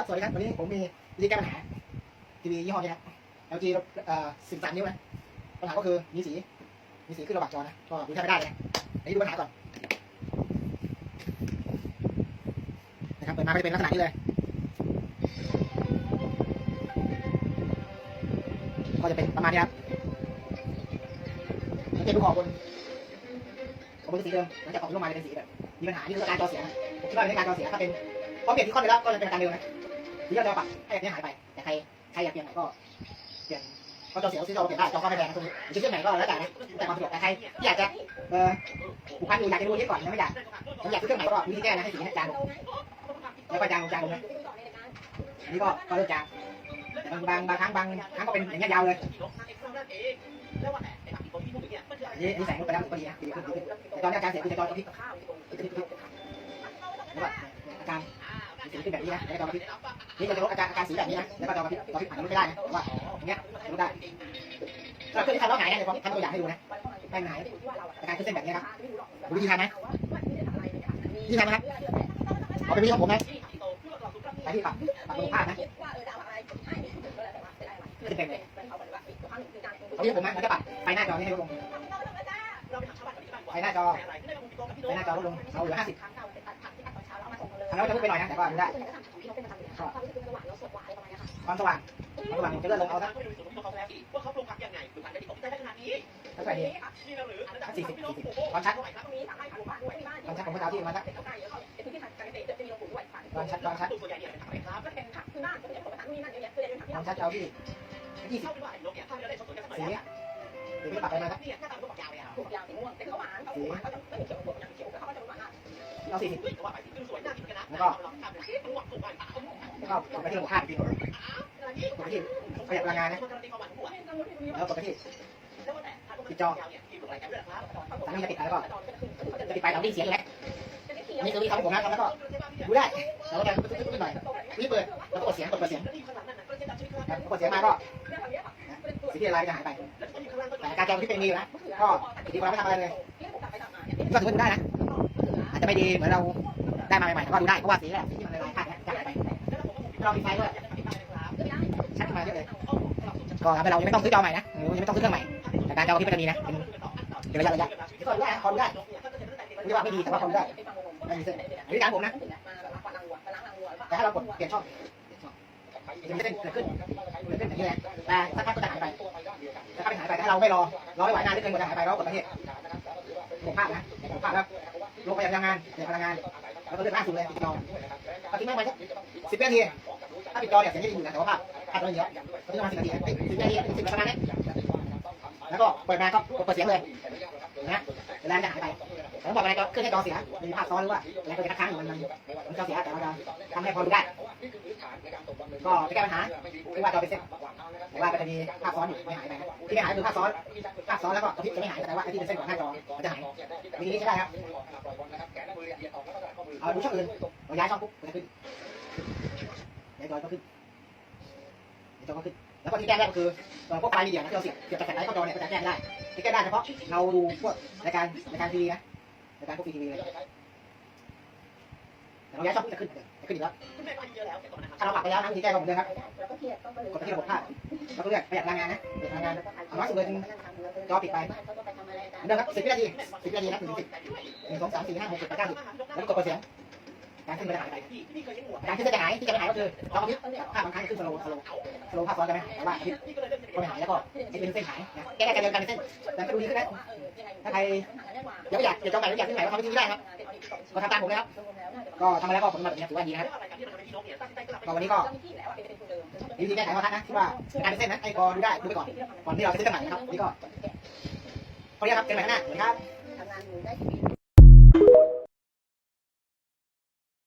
ครับ สวัสดีครับ วันนี้ผมมีวิธีแก้ปัญหาทีวียี่ห้อนี้ครับ LG อ่อสิบสามนิ้วนะ ปัญหาก็คือมีสี มีสีขึ้นระหว่างจอนะ ก็ดูแทบไม่ได้เลยนะอันนี้ดูปัญหาก่อน นะครับ เปิดมาก็จะเป็นลักษณะนี้เลย ก็จะเป็นประมาณนี้ครับสังเกตดูขอบบนขอบบนเป็นสีเดิมหลังจากขอบลงมาจะเป็นสีแบบมีปัญหานี่คืออาการจอเสียนะผมคิดว่าเป็นการจอเสียถ้าเป็นพอเปลี่ยนที่คอนไปแล้วก็จะเป็นการเดิมนะ ทีนี้เราจะปรับให้อันนี้หายไป แต่ใครใครอยากเปลี่ยนไหนก็เปลี่ยนเพราะเสียซื้อจอเปลี่ยนได้จอก็ไม่แพงนะตรงนี้หรือซื้อเครื่องไหนก็แล้วแต่นะแต่ความสะดวกแต่ใครที่อยากจะเออผูกพันอยู่อยากจะดูนี้ก่อนยังไม่อยากผมอยากซื้อเครื่องไหนก็วิธีแก้นะให้สีให้จางลงแล้วก็จางลงจางลงนะอันนี้ก็ก็เริ่มจางบางบางบางครั้งบางครั้งก็เป็นอย่างเงี้ยยาวเลยนนี้อันนี้แสงลงไปแล้วก็ดีนะดีขึ้นดีขึ้นแต่ตอนนี้อาการเสียคือจะจอก สีขึ้นแบบนี้นะแล้วก็จอกระพริบนี่จะลดอาการอาการสีแบบนี้นะแล้วก็จอกระพริบกระพริบผ่านลดไม่ได้นะว่าอย่างเงี้ยลดได้สำหรับเครื่องที่ทำแล้วหายนะเดี๋ยวผมทำตัวอย่างให้ดูนะให้มันหายอาการขึ้นเส้นแบบนี้ครับดูวิธีทำไหมวิธีทำนะครับเอาเป็นวิธีของผมนะใช้ที่ปรับปรับคุณภาพนะขึ้นเต็มเลยเอาที่ผมนะมันจะปรับไฟหน้าจอนี่ให้ลดลงไฟหน้าจอไฟหน้าจอลดลงเอาเหลือห้าสิบ ทำแล้วจะลุกไปหน่อยนะแต่ก็ดูได้ความสว่างความสว่างผมจะเลื่อนลงเอาสักเท่าไหร่ดีสี่สิบสี่สิบความชัดความชัดผมก็จะเอาที่มาสักความชัดความชัดความชัดจะเอาที่ยี่สิบสีหรือไม่ปรับไปมาสัก เอาสี่สิบแล้วก็แล้วก็กดไปที่ระบบภาพอีกทีกดไปที่ประหยัดพลังงานนะ แล้วกดไปที่ปิดจอตอนนี้จะปิดแล้วก็จะปิดไปเราได้เสียงอยู่แล้วอันนี้คือวิธีทำของผมนะแล้วก็ดูได้เราก็จะตุ๊บๆๆหน่อยวิเปิดแล้วก็กดเสียงกดเปิดเสียงครับกดเสียงมาก็สีที่อะไรจะหายไปแต่การจองที่เป็นมีอยู่นะก็ดีกว่าเราไม่ทำอะไรเลยก็ถือว่าดูได้นะ จจะไม่ดีเหมือนเราได้มาใหม่ๆก็ดูได้เพราะว่าสีแรกสีที่มันละลายค่าเนี่ยจะหายไปลองปิดไฟด้วยชัดขึ้นมาเยอะเลยก็ทำให้เรายังไม่ต้องซื้อจอใหม่นะหรือยังไม่ต้องซื้อเครื่องใหม่แต่การจอที่เป็นมีนะเป็นเป็นระยะระยะก็ดูได้คอมได้เรียกว่าไม่ดีแต่ว่าคอมได้ไม่มีเส้นวิธีการผมนะแต่ถ้าเรากดเปลี่ยนช่องจะไมีเส้นเกิดขึ้นเกิดขึ้นอย่างนี้แหละแต่สักพักก็จะหายไปสักพักหายไปถ้าเราไม่รอรอไม่ไหวนานนิดนึงก็จะหายไปเรากดประเทศลงภาพนะลงภาพแล้ว ลงไปพลังงานเสียพลังงานแล้วก็เลือกล่าสุดเลยปิดจอก็ทิ้งไว้ปสักสิบนาทีถ้าปิดจอเนี่ยเสียงจะอยู่นะแต่ว่าภาพภาพเราเยอะก็ทิ้งประมาสิบนาทีสิบนาทีสิบประมาณนี้แล้วก็เปิดมาก็เปิดเสียงเลยนะเวลาจะหายไป ผมบอกอะไรก็ขึ้นให้จอเสียมีภาพซ้อนหรือว่าอะไรก็จะค้างอยู่มันมันจอเสียแต่เราจะทำให้พอดูได้ก็จะแก้ปัญหาไม่ว่าจอเป็นเส้นแต่ว่าก็จะมีภาพซ้อนอยู่ไม่หายไปที่ไม่หายคือภาพซ้อนภาพซ้อนแล้วก็กระพริบจะไม่หายแต่ว่าไอ้ที่เป็นเส้นของหน้าจอมันจะหายวิธีนี้ใช้ได้ครับเอาดูช่องอื่นเราย้ายช่องปุ๊บมันจะขึ้นย้ายจอก็ขึ้นย้ายจอก็ขึ้นแล้วก็ที่แก้ได้ก็คือพวกไฟล์มีเดียนะที่เราเสียบเสียบจากแผ่นไดร์เข้าจอเนี่ยก็จะแก้ไม่ได้ที่แก้ได้เฉพาะเราดูพวกรายการรายการทีวีนะ รายการพวกทีวีเลยแต่เราย้ายช่องปุ๊บจะขึ้นจะขึ้นอีกแล้วถ้าเราปรับไปแล้วนะวิธีแก้ก็เหมือนเดิมครับกดไปที่ระบบภาพแล้วก็เลือกประหยัดพลังงานนะประหยัดพลังงานเอาน้อยสุดเลยจอปิดไปเหมือนเดิมครับสิบวินาทีสิบวินาทีนะหนึ่งสิบหนึ่งสองสามสี่ห้าหกเจ็ดแปดเก้าสิบแล้วก็กดเปิดเสียง การขึ้นมันจะหายไปการขึ้นจะหายที่จะไม่หายก็คือจอกระพริบภาพบางครั้งขึ้นสโลว์สโลว์สโลว์ภาพซ้อนจะไหายแต่ว่ากระพริบก็ไม่หายแล้วก็ไอ้เป็นเส้นหายนะแก้ได้กันเดียวกันเป็นเส้นแต่ก็ดูดีขึ้นนะถ้าใครยังไม่อยากอยากจองใหม่หรือยากขึ้นใหม่ก็ทำวิธีนี้ได้ครับก็ทำตามผมนะครับก็ทำมาแล้วก็ผลมาแบบนี้ถือว่าดีนะครับก็วันนี้ก็วิธีแก้ไขข้อทัดนะที่ว่าการเป็นเส้นนะไอ้กอดูได้ดูไปก่อนก่อนที่เราจะซื้อใหม่นะครับนี่ก็พอดีครับเจอกันใหม่ข้างหน้าสวัสดีครับ